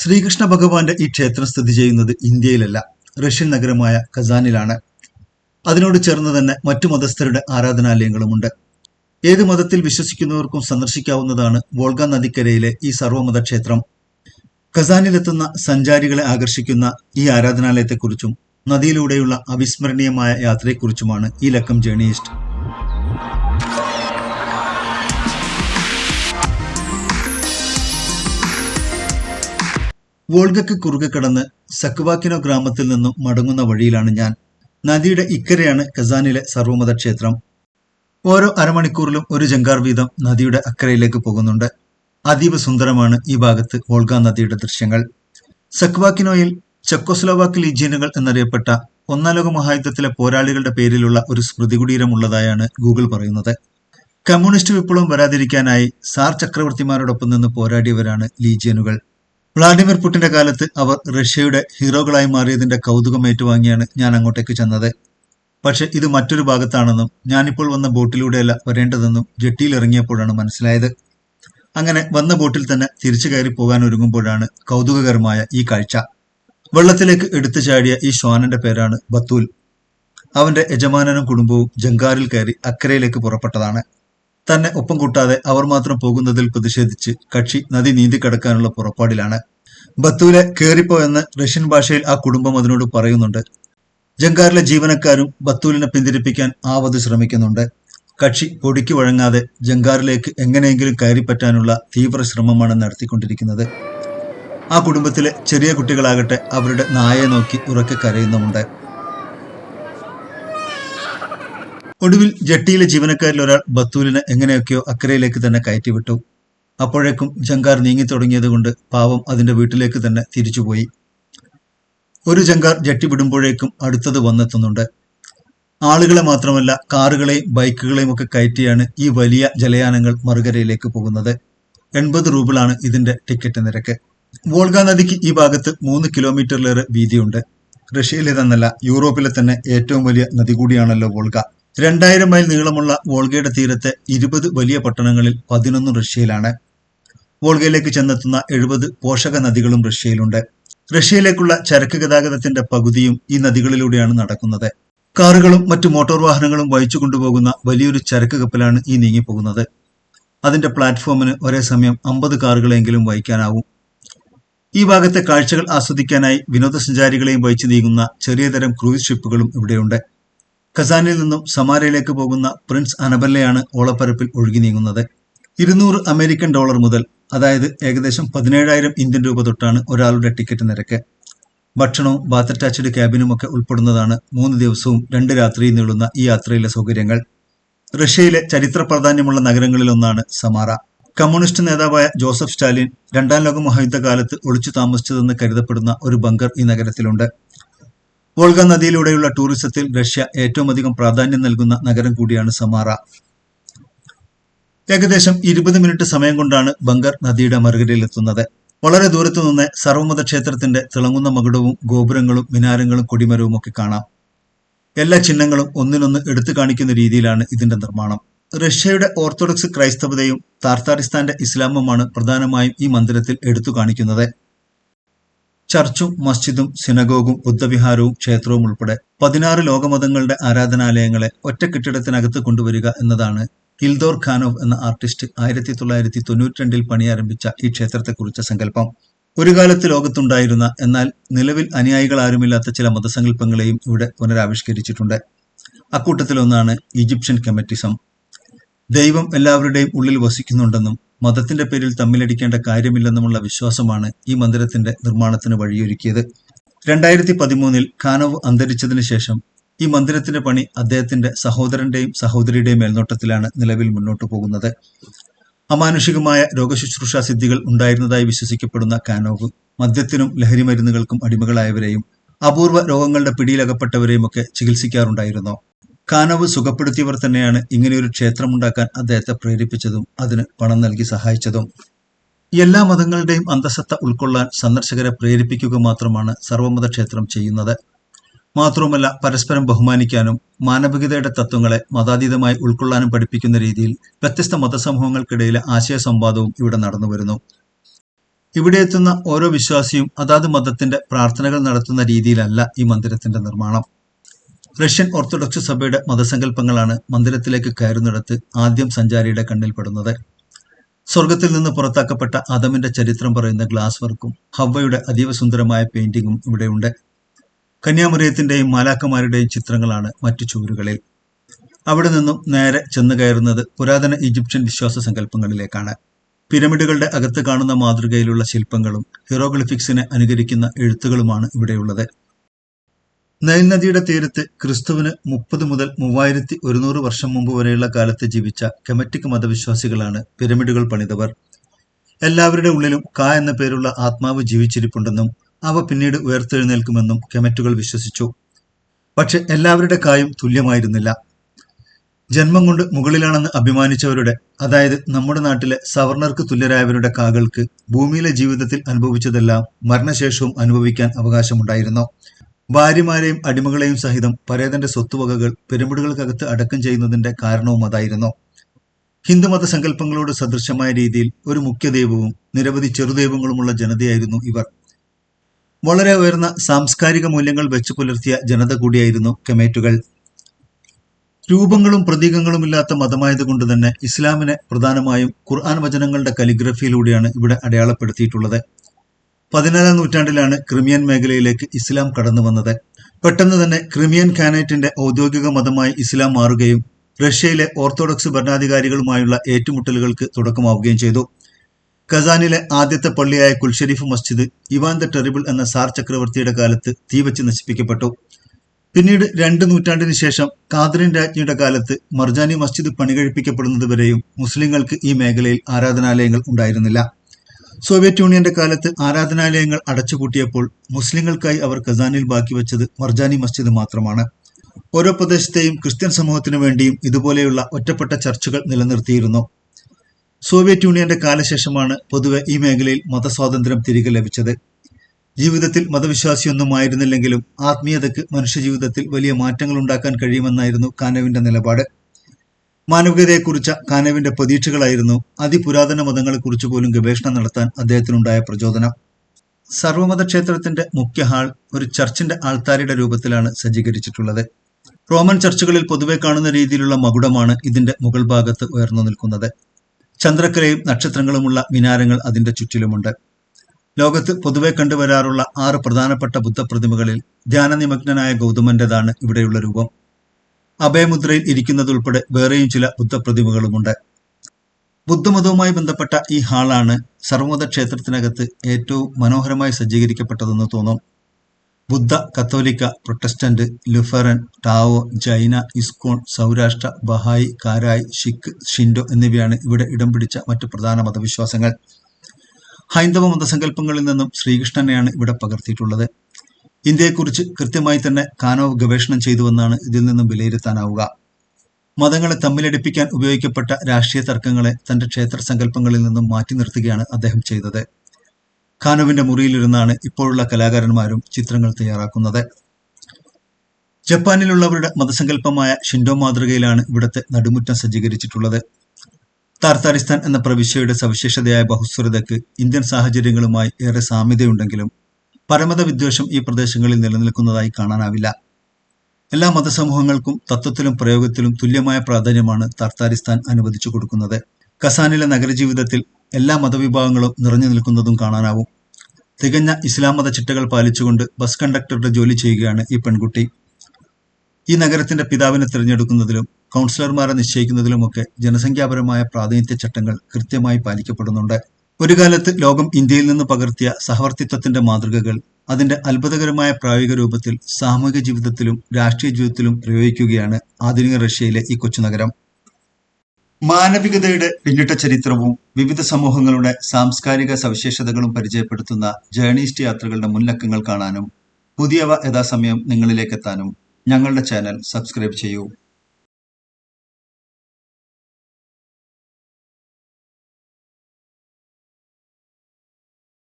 ശ്രീകൃഷ്ണ ഭഗവാന്റെ ഈ ക്ഷേത്രം സ്ഥിതി ചെയ്യുന്നത് ഇന്ത്യയിലല്ല റഷ്യൻ നഗരമായ കസാനിലാണ് അതിനോട് ചേർന്ന് തന്നെ മറ്റു മതസ്ഥരുടെ ആരാധനാലയങ്ങളുമുണ്ട്. ഏത് മതത്തിൽ വിശ്വസിക്കുന്നവർക്കും സന്ദർശിക്കാവുന്നതാണ് വോൾഗ നദിക്കരയിലെ ഈ സർവമത ക്ഷേത്രം ഖസാനിലെത്തുന്ന സഞ്ചാരികളെ ആകർഷിക്കുന്ന ഈ ആരാധനാലയത്തെക്കുറിച്ചും നദിയിലൂടെയുള്ള അവിസ്മരണീയമായ യാത്രയെക്കുറിച്ചുമാണ് ഈ ലക്കം ജേണിയിസ്റ്റ് വോൾഗയ്ക്ക് കുറുകെ കടന്ന് സക്വാക്കിനോ ഗ്രാമത്തിൽ നിന്നും മടങ്ങുന്ന വഴിയിലാണ് ഞാൻ. നദിയുടെ ഇക്കരയാണ് കസാനിലെ സർവമത ക്ഷേത്രം ഓരോ അരമണിക്കൂറിലും ഒരു ജങ്കാർ വീതം നദിയുടെ അക്കരയിലേക്ക് പോകുന്നുണ്ട്. അതീവ സുന്ദരമാണ് ഈ ഭാഗത്ത് വോൾഗ നദിയുടെ ദൃശ്യങ്ങൾ. സക്വാക്കിനോയിൽ ചെക്കോസ്ലോവാക്ക് ലീജിയനുകൾ എന്നറിയപ്പെട്ട ഒന്നാം ലോക മഹായുദ്ധത്തിലെ പോരാളികളുടെ പേരിലുള്ള ഒരു സ്മൃതി കുടീരം ഉള്ളതായാണ് ഗൂഗിൾ പറയുന്നത്. കമ്മ്യൂണിസ്റ്റ് വിപ്ലവം വരാതിരിക്കാനായി സാർ ചക്രവർത്തിമാരോടൊപ്പം നിന്ന് പോരാടിയവരാണ് ലീജിയനുകൾ. വ്ളാഡിമിർ പുടിന്റെ കാലത്ത് അവർ റഷ്യയുടെ ഹീറോകളായി മാറിയതിന്റെ കൗതുകം ഏറ്റുവാങ്ങിയാണ് ഞാൻ അങ്ങോട്ടേക്ക് ചെന്നത്. പക്ഷെ ഇത് മറ്റൊരു ഭാഗത്താണെന്നും ഞാനിപ്പോൾ വന്ന ബോട്ടിലൂടെയല്ല വരേണ്ടതെന്നും ജെട്ടിയിൽ ഇറങ്ങിയപ്പോഴാണ് മനസ്സിലായത്. അങ്ങനെ വന്ന ബോട്ടിൽ തന്നെ തിരിച്ചു കയറി പോകാൻ ഒരുങ്ങുമ്പോഴാണ് കൗതുകകരമായ ഈ കാഴ്ച. വെള്ളത്തിലേക്ക് എടുത്തു ചാടിയ ഈ ശ്വാനന്റെ പേരാണ് ബത്തൂൽ. അവന്റെ യജമാനനും കുടുംബവും ജങ്കാറിൽ കയറി അക്കരയിലേക്ക് പുറപ്പെട്ടതാണ്. തന്നെ ഒപ്പം കൂട്ടാതെ അവർ മാത്രം പോകുന്നതിൽ പ്രതിഷേധിച്ച് കക്ഷി നദി നീന്തി കടക്കാനുള്ള പുറപ്പാടിലാണ്. ബത്തൂലെ കേറിപ്പോ എന്ന് റഷ്യൻ ഭാഷയിൽ ആ കുടുംബം അതിനോട് പറയുന്നുണ്ട്. ജങ്കാറിലെ ജീവനക്കാരും ബത്തൂലിനെ പിന്തിരിപ്പിക്കാൻ ആവത് ശ്രമിക്കുന്നുണ്ട്. കക്ഷി പൊടിക്ക് വഴങ്ങാതെ ജങ്കാറിലേക്ക് എങ്ങനെയെങ്കിലും കയറിപ്പറ്റാനുള്ള തീവ്ര ശ്രമമാണ് നടത്തിക്കൊണ്ടിരിക്കുന്നത്. ആ കുടുംബത്തിലെ ചെറിയ കുട്ടികളാകട്ടെ അവരുടെ നായയെ നോക്കി ഉറക്കെ കരയുന്നുമുണ്ട്. ഒടുവിൽ ജട്ടിയിലെ ജീവനക്കാരിൽ ഒരാൾ ബത്തൂലിനെ എങ്ങനെയൊക്കെയോ അക്കരയിലേക്ക് തന്നെ കയറ്റിവിട്ടു. അപ്പോഴേക്കും ജങ്കാർ നീങ്ങി തുടങ്ങിയതുകൊണ്ട് പാവം അതിന്റെ വീട്ടിലേക്ക് തന്നെ തിരിച്ചുപോയി ഒരു ജങ്കാർ ജട്ടി വിടുമ്പോഴേക്കും അടുത്തത് വന്നെത്തുന്നുണ്ട്. ആളുകളെ മാത്രമല്ല കാറുകളെയും ബൈക്കുകളെയും ഒക്കെ കയറ്റിയാണ് ഈ വലിയ ജലയാനങ്ങൾ മറുകരയിലേക്ക് പോകുന്നത്. എൺപത് റൂബിളാണ് ഇതിന്റെ ടിക്കറ്റ് നിരക്ക്. വോൾഗ നദിക്ക് ഈ ഭാഗത്ത് മൂന്ന് കിലോമീറ്ററിലേറെ വീതിയുണ്ട്. റഷ്യയിലെ തന്നല്ല യൂറോപ്പിലെ തന്നെ ഏറ്റവും വലിയ നദി കൂടിയാണല്ലോ വോൾഗ. രണ്ടായിരം മൈൽ നീളമുള്ള വോൾഗയുടെ തീരത്തെ ഇരുപത് വലിയ പട്ടണങ്ങളിൽ പതിനൊന്ന് റഷ്യയിലാണ്. വോൾഗയിലേക്ക് ചെന്നെത്തുന്ന എഴുപത് പോഷക നദികളും റഷ്യയിലുണ്ട്. റഷ്യയിലേക്കുള്ള ചരക്ക് ഗതാഗതത്തിന്റെ പകുതിയും ഈ നദികളിലൂടെയാണ് നടക്കുന്നത്. കാറുകളും മറ്റു മോട്ടോർ വാഹനങ്ങളും വഹിച്ചു കൊണ്ടുപോകുന്ന വലിയൊരു ചരക്ക് കപ്പലാണ് ഈ നീങ്ങിപ്പോകുന്നത്. അതിന്റെ പ്ലാറ്റ്ഫോമിന് ഒരേ സമയം അമ്പത് കാറുകളെങ്കിലും വഹിക്കാനാവും. ഈ ഭാഗത്തെ കാഴ്ചകൾ ആസ്വദിക്കാനായി വിനോദസഞ്ചാരികളെയും വഹിച്ചു നീങ്ങുന്ന ചെറിയ തരം ക്രൂയിസ് ഷിപ്പുകളും ഇവിടെയുണ്ട്. ഖസാനിൽ നിന്നും സമാരയിലേക്ക് പോകുന്ന പ്രിൻസ് അനബല്ലയാണ് ഓളപ്പരപ്പിൽ ഒഴുകി നീങ്ങുന്നത്. ഇരുന്നൂറ് അമേരിക്കൻ ഡോളർ മുതൽ അതായത് ഏകദേശം പതിനേഴായിരം ഇന്ത്യൻ രൂപ തൊട്ടാണ് ഒരാളുടെ ടിക്കറ്റ് നിരക്ക്. ഭക്ഷണവും ബാത്ത് അറ്റാച്ച്ഡ് ക്യാബിനും ഒക്കെ ഉൾപ്പെടുന്നതാണ് മൂന്ന് ദിവസവും രണ്ട് രാത്രിയും നീളുന്ന ഈ യാത്രയിലെ സൗകര്യങ്ങൾ. റഷ്യയിലെ ചരിത്ര പ്രാധാന്യമുള്ള നഗരങ്ങളിലൊന്നാണ് സമാറ. കമ്മ്യൂണിസ്റ്റ് നേതാവായ ജോസഫ് സ്റ്റാലിൻ രണ്ടാം ലോക മഹായുദ്ധകാലത്ത് ഒളിച്ചു താമസിച്ചതെന്ന് കരുതപ്പെടുന്ന ഒരു ബങ്കർ ഈ നഗരത്തിലുണ്ട്. വോൾഗ നദിയിലൂടെയുള്ള ടൂറിസത്തിൽ റഷ്യ ഏറ്റവും അധികം പ്രാധാന്യം നൽകുന്ന നഗരം കൂടിയാണ് സമാറ. ഏകദേശം ഇരുപത് മിനിറ്റ് സമയം കൊണ്ടാണ് ബങ്കർ നദിയുടെ മറുകരയിലെത്തുന്നത് വളരെ ദൂരത്തു നിന്ന് സർവമത ക്ഷേത്രത്തിന്റെ തിളങ്ങുന്ന മകുടവും ഗോപുരങ്ങളും മിനാരങ്ങളും കൊടിമരവും ഒക്കെ കാണാം. എല്ലാ ചിഹ്നങ്ങളും ഒന്നിനൊന്ന് എടുത്തു കാണിക്കുന്ന രീതിയിലാണ് ഇതിന്റെ നിർമ്മാണം. റഷ്യയുടെ ഓർത്തഡോക്സ് ക്രൈസ്തവതയും താർത്താരിസ്ഥാന്റെ ഇസ്ലാമുമാണ് പ്രധാനമായും ഈ മന്ദിരത്തിൽ എടുത്തു കാണിക്കുന്നത്. ചർച്ചും മസ്ജിദും സിനഗോഗും ബുദ്ധവിഹാരവും ക്ഷേത്രവും ഉൾപ്പെടെ പതിനാറ് ലോകമതങ്ങളുടെ ആരാധനാലയങ്ങളെ ഒറ്റ കെട്ടിടത്തിനകത്ത് കൊണ്ടുവരിക എന്നതാണ് ഇൽദോർ ഖാനോവ് എന്ന ആർട്ടിസ്റ്റ് ആയിരത്തി തൊള്ളായിരത്തി തൊണ്ണൂറ്റി രണ്ടിൽ പണിയാരംഭിച്ച ഈ ക്ഷേത്രത്തെക്കുറിച്ച സങ്കല്പം. ഒരു കാലത്ത് ലോകത്തുണ്ടായിരുന്ന എന്നാൽ നിലവിൽ അനുയായികൾ ആരുമില്ലാത്ത ചില മതസങ്കല്പങ്ങളെയും ഇവിടെ പുനരാവിഷ്കരിച്ചിട്ടുണ്ട്. അക്കൂട്ടത്തിലൊന്നാണ് ഈജിപ്ഷ്യൻ കെമറ്റിസം. ദൈവം എല്ലാവരുടെയും ഉള്ളിൽ വസിക്കുന്നുണ്ടെന്നും മതത്തിന്റെ പേരിൽ തമ്മിലടിക്കേണ്ട കാര്യമില്ലെന്നുമുള്ള വിശ്വാസമാണ് ഈ മന്ദിരത്തിന്റെ നിർമ്മാണത്തിന് വഴിയൊരുക്കിയത്. രണ്ടായിരത്തി പതിമൂന്നിൽ ഖാനവ് അന്തരിച്ചതിനു ശേഷം ഈ മന്ദിരത്തിന്റെ പണി അദ്ദേഹത്തിന്റെ സഹോദരന്റെയും സഹോദരിയുടെയും മേൽനോട്ടത്തിലാണ് നിലവിൽ മുന്നോട്ടു പോകുന്നത്. അമാനുഷികമായ രോഗശുശ്രൂഷ സിദ്ധികൾ ഉണ്ടായിരുന്നതായി വിശ്വസിക്കപ്പെടുന്ന കാനോവ് മദ്യത്തിനും ലഹരി മരുന്നുകൾക്കും അടിമകളായവരെയും അപൂർവ രോഗങ്ങളുടെ പിടിയിലകപ്പെട്ടവരെയും ഒക്കെ ചികിത്സിക്കാറുണ്ടായിരുന്നു. കാനവ് സുഖപ്പെടുത്തിയവർ തന്നെയാണ് ഇങ്ങനെയൊരു ക്ഷേത്രമുണ്ടാക്കാൻ അദ്ദേഹത്തെ പ്രേരിപ്പിച്ചതും അതിന് പണം നൽകി സഹായിച്ചതും. എല്ലാ മതങ്ങളുടെയും അന്തസത്ത ഉൾക്കൊള്ളാൻ സന്ദർശകരെ പ്രേരിപ്പിക്കുക മാത്രമാണ് സർവമത ക്ഷേത്രം ചെയ്യുന്നത്. മാത്രവുമല്ല പരസ്പരം ബഹുമാനിക്കാനും മാനവികതയുടെ തത്വങ്ങളെ മതാതീതമായി ഉൾക്കൊള്ളാനും പഠിപ്പിക്കുന്ന രീതിയിൽ വ്യത്യസ്ത മതസമൂഹങ്ങൾക്കിടയിലെ ആശയ സംവാദവും ഇവിടെ നടന്നു വരുന്നു ഇവിടെ എത്തുന്ന ഓരോ വിശ്വാസിയും അതാത് മതത്തിന്റെ പ്രാർത്ഥനകൾ നടത്തുന്ന രീതിയിലല്ല ഈ മന്ദിരത്തിന്റെ നിർമ്മാണം. റഷ്യൻ ഓർത്തഡോക്സ് സഭയുടെ മതസങ്കല്പങ്ങളാണ് മന്ദിരത്തിലേക്ക് കയറുന്നിടത്ത് ആദ്യം സഞ്ചാരിയുടെ കണ്ണിൽപ്പെടുന്നത് സ്വർഗത്തിൽ നിന്ന് പുറത്താക്കപ്പെട്ട അദമിന്റെ ചരിത്രം പറയുന്ന ഗ്ലാസ് വർക്കും ഹവ്വയുടെ അതീവ സുന്ദരമായ പെയിന്റിങ്ങും ഇവിടെയുണ്ട്. കന്യാമറിയത്തിന്റെയും മാലാക്കമാരുടെയും ചിത്രങ്ങളാണ് മറ്റു ചുവരുകളിൽ. അവിടെ നിന്നും നേരെ ചെന്നു കയറുന്നത് പുരാതന ഈജിപ്ഷ്യൻ വിശ്വാസ സങ്കല്പങ്ങളിലേക്കാണ്. പിരമിഡുകളുടെ അകത്ത് കാണുന്ന മാതൃകയിലുള്ള ശില്പങ്ങളും ഹീറോഗ്ലിഫിക്സിനെ അനുകരിക്കുന്ന എഴുത്തുകളുമാണ് ഇവിടെയുള്ളത്. നൈൽ നദിയുടെ തീരത്ത് ക്രിസ്തുവിന് മുപ്പത് മുതൽ മൂവായിരത്തി ഒരുന്നൂറ് വർഷം മുമ്പ് വരെയുള്ള കാലത്ത് ജീവിച്ച കെമറ്റിക് മതവിശ്വാസികളാണ് പിരമിഡുകൾ പണിതവർ. എല്ലാവരുടെ ഉള്ളിലും ക എന്ന പേരുള്ള ആത്മാവ് ജീവിച്ചിരിപ്പുണ്ടെന്നും അവ പിന്നീട് ഉയർത്തെഴുന്നേൽക്കുമെന്നും കെമറ്റുകൾ വിശ്വസിച്ചു. പക്ഷെ എല്ലാവരുടെ കായും തുല്യമായിരുന്നില്ല. ജന്മം കൊണ്ട് മുകളിലാണെന്ന് അഭിമാനിച്ചവരുടെ അതായത് നമ്മുടെ നാട്ടിലെ സവർണർക്ക് തുല്യരായവരുടെ കാകൾക്ക് ഭൂമിയിലെ ജീവിതത്തിൽ അനുഭവിച്ചതെല്ലാം മരണശേഷവും അനുഭവിക്കാൻ അവകാശമുണ്ടായിരുന്നു. ഭാര്യമാരെയും അടിമകളെയും സഹിതം പരേതന്റെ സ്വത്തുവകകൾ പിരമിഡുകൾക്കകത്ത് അടക്കം ചെയ്യുന്നതിന്റെ കാരണവും അതായിരുന്നു. ഹിന്ദുമത സങ്കല്പങ്ങളോട് സദൃശമായ രീതിയിൽ ഒരു മുഖ്യ ദൈവവും നിരവധി ചെറുദൈവങ്ങളുമുള്ള ജനതയായിരുന്നു ഇവർ. വളരെ ഉയർന്ന സാംസ്കാരിക മൂല്യങ്ങൾ വെച്ചു പുലർത്തിയ ജനത കൂടിയായിരുന്നു കെമേറ്റുകൾ. രൂപങ്ങളും പ്രതീകങ്ങളും ഇല്ലാത്ത മതമായതുകൊണ്ട് തന്നെ ഇസ്ലാമിനെ പ്രധാനമായും ഖുർആൻ വചനങ്ങളുടെ കലിഗ്രഫിയിലൂടെയാണ് ഇവിടെ അടയാളപ്പെടുത്തിയിട്ടുള്ളത്. പതിനാലാം നൂറ്റാണ്ടിലാണ് ക്രിമിയൻ മേഖലയിലേക്ക് ഇസ്ലാം കടന്നു വന്നത്. പെട്ടെന്ന് തന്നെ ക്രിമിയൻ ഖാനേറ്റിന്റെ ഔദ്യോഗിക മതമായി ഇസ്ലാം മാറുകയും റഷ്യയിലെ ഓർത്തഡോക്സ് ഭരണാധികാരികളുമായുള്ള ഏറ്റുമുട്ടലുകൾക്ക് തുടക്കമാവുകയും ചെയ്തു. ഖസാനിലെ ആദ്യത്തെ പള്ളിയായ കുൽഷരീഫ് മസ്ജിദ് ഇവാൻ ദ ടെറിബിൾ എന്ന സാർ ചക്രവർത്തിയുടെ കാലത്ത് തീവച്ച് നശിപ്പിക്കപ്പെട്ടു. പിന്നീട് രണ്ട് നൂറ്റാണ്ടിന് ശേഷം കാദറിൻ രാജ്ഞിയുടെ കാലത്ത് മർജാനി മസ്ജിദ് പണികഴിപ്പിക്കപ്പെടുന്നതുവരെയും മുസ്ലിങ്ങൾക്ക് ഈ മേഖലയിൽ ആരാധനാലയങ്ങൾ ഉണ്ടായിരുന്നില്ല. സോവിയറ്റ് യൂണിയന്റെ കാലത്ത് ആരാധനാലയങ്ങൾ അടച്ചുപൂട്ടിയപ്പോൾ മുസ്ലിങ്ങൾക്കായി അവർ ഖസാനിൽ ബാക്കി വെച്ചത് മർജാനി മസ്ജിദ് മാത്രമാണ്. ഓരോ പ്രദേശത്തെയും ക്രിസ്ത്യൻ സമൂഹത്തിനു വേണ്ടിയും ഇതുപോലെയുള്ള ഒറ്റപ്പെട്ട ചർച്ചുകൾ നിലനിർത്തിയിരുന്നു. സോവിയറ്റ് യൂണിയന്റെ കാലശേഷമാണ് പൊതുവെ ഈ മേഖലയിൽ മതസ്വാതന്ത്ര്യം തിരികെ ലഭിച്ചത്. ജീവിതത്തിൽ മതവിശ്വാസിയൊന്നും ആയിരുന്നില്ലെങ്കിലും ആത്മീയതയ്ക്ക് മനുഷ്യജീവിതത്തിൽ വലിയ മാറ്റങ്ങൾ ഉണ്ടാക്കാൻ കഴിയുമെന്നായിരുന്നു കാനവിന്റെ നിലപാട്. മാനവികതയെക്കുറിച്ച കാനവിന്റെ പ്രതീക്ഷകളായിരുന്നു അതിപുരാതന മതങ്ങളെക്കുറിച്ച് പോലും ഗവേഷണം നടത്താൻ അദ്ദേഹത്തിനുണ്ടായ പ്രചോദനം. സർവമത ക്ഷേത്രത്തിന്റെ മുഖ്യ ഹാൾ ഒരു ചർച്ചിന്റെ ആൾത്താരിയുടെ രൂപത്തിലാണ് സജ്ജീകരിച്ചിട്ടുള്ളത്. റോമൻ ചർച്ചുകളിൽ പൊതുവെ കാണുന്ന രീതിയിലുള്ള മകുടമാണ് ഇതിന്റെ മുകൾ ഭാഗത്ത് ഉയർന്നു നിൽക്കുന്നത്. ചന്ദ്രക്കലയും നക്ഷത്രങ്ങളുമുള്ള മിനാരങ്ങൾ അതിന്റെ ചുറ്റിലുമുണ്ട്. ലോകത്ത് പൊതുവെ കണ്ടുവരാറുള്ള ആറ് പ്രധാനപ്പെട്ട ബുദ്ധപ്രതിമകളിൽ ധ്യാനനിമഗ്നനായ ഗൗതമന്റേതാണ് ഇവിടെയുള്ള രൂപം. അഭയമുദ്രയിൽ ഇരിക്കുന്നതുൾപ്പെടെ വേറെയും ചില ബുദ്ധപ്രതിമകളുമുണ്ട്. ബുദ്ധമതവുമായി ബന്ധപ്പെട്ട ഈ ഹാളാണ് സർവമത ക്ഷേത്രത്തിനകത്ത് ഏറ്റവും മനോഹരമായി സജ്ജീകരിക്കപ്പെട്ടതെന്ന് തോന്നും. Buddha Catholic Protestant Lutheran Tao Jain ISKCON Saurashtra Bahai കാരായ് ഷിഖ് ഷിൻഡോ എന്നിവയാണ് ഇവിടെ ഇടം പിടിച്ച മറ്റ് പ്രധാന മതവിശ്വാസങ്ങൾ. ഹൈന്ദവ മതസങ്കല്പങ്ങളിൽ നിന്നും ശ്രീകൃഷ്ണനെയാണ് ഇവിടെ പകർത്തിയിട്ടുള്ളത്. ഇന്ത്യയെക്കുറിച്ച് കൃത്യമായി തന്നെ കാനോവ് ഗവേഷണം ചെയ്തുവെന്നാണ് ഇതിൽ നിന്നും വിലയിരുത്താനാവുക. മതങ്ങളെ തമ്മിലടിപ്പിക്കാൻ ഉപയോഗിക്കപ്പെട്ട രാഷ്ട്രീയ തർക്കങ്ങളെ തന്റെ ക്ഷേത്ര സങ്കല്പങ്ങളിൽ നിന്നും മാറ്റി നിർത്തുകയാണ് അദ്ദേഹം ചെയ്തത്. ഖാനുവിന്റെ മുറിയിലിരുന്നാണ് ഇപ്പോഴുള്ള കലാകാരന്മാരും ചിത്രങ്ങൾ തയ്യാറാക്കുന്നത്. ജപ്പാനിലുള്ളവരുടെ മതസങ്കല്പമായ ഷിൻഡോ മാതൃകയിലാണ് ഇവിടുത്തെ നടുമുറ്റം സജ്ജീകരിച്ചിട്ടുള്ളത്. താർത്താരിസ്ഥാൻ എന്ന പ്രവിശ്യയുടെ സവിശേഷതയായ ബഹുസ്വരതയ്ക്ക് ഇന്ത്യൻ സാഹചര്യങ്ങളുമായി ഏറെ സാമ്യതയുണ്ടെങ്കിലും പരമത വിദ്വേഷം ഈ പ്രദേശങ്ങളിൽ നിലനിൽക്കുന്നതായി കാണാനാവില്ല. എല്ലാ മതസമൂഹങ്ങൾക്കും തത്വത്തിലും പ്രയോഗത്തിലും തുല്യമായ പ്രാധാന്യമാണ് തർത്താരിസ്ഥാൻ അനുവദിച്ചു കൊടുക്കുന്നത്. കസാനിലെ നഗരജീവിതത്തിൽ എല്ലാ മതവിഭാഗങ്ങളും നിറഞ്ഞു നിൽക്കുന്നതും കാണാനാവും. തികഞ്ഞ ഇസ്ലാം മത ചിട്ടകൾ പാലിച്ചുകൊണ്ട് ബസ് കണ്ടക്ടറുടെ ജോലി ചെയ്യുകയാണ് ഈ പെൺകുട്ടി. ഈ നഗരത്തിന്റെ പിതാവിനെ തിരഞ്ഞെടുക്കുന്നതിലും കൗൺസിലർമാരെ നിശ്ചയിക്കുന്നതിലുമൊക്കെ ജനസംഖ്യാപരമായ പ്രാതിനിധ്യ ചട്ടങ്ങൾ കൃത്യമായി പാലിക്കപ്പെടുന്നുണ്ട്. ഒരു കാലത്ത് ലോകം ഇന്ത്യയിൽ നിന്ന് പകർത്തിയ സഹവർത്തിത്വത്തിന്റെ മാതൃകകൾ അതിന്റെ അത്ഭുതകരമായ പ്രായോഗിക രൂപത്തിൽ സാമൂഹിക ജീവിതത്തിലും രാഷ്ട്രീയ ജീവിതത്തിലും പ്രയോഗിക്കുകയാണ് ആധുനിക റഷ്യയിലെ ഈ കൊച്ചു നഗരം. മാനവികതയുടെ പിന്നിട്ട ചരിത്രവും വിവിധ സമൂഹങ്ങളുടെ സാംസ്കാരിക സവിശേഷതകളും പരിചയപ്പെടുത്തുന്ന ജേർണിസ്റ്റ് യാത്രകളുടെ മുൻലക്കങ്ങൾ കാണാനും പുതിയവ യഥാസമയം നിങ്ങളിലേക്കെത്താനും ഞങ്ങളുടെ ചാനൽ സബ്സ്ക്രൈബ് ചെയ്യൂ.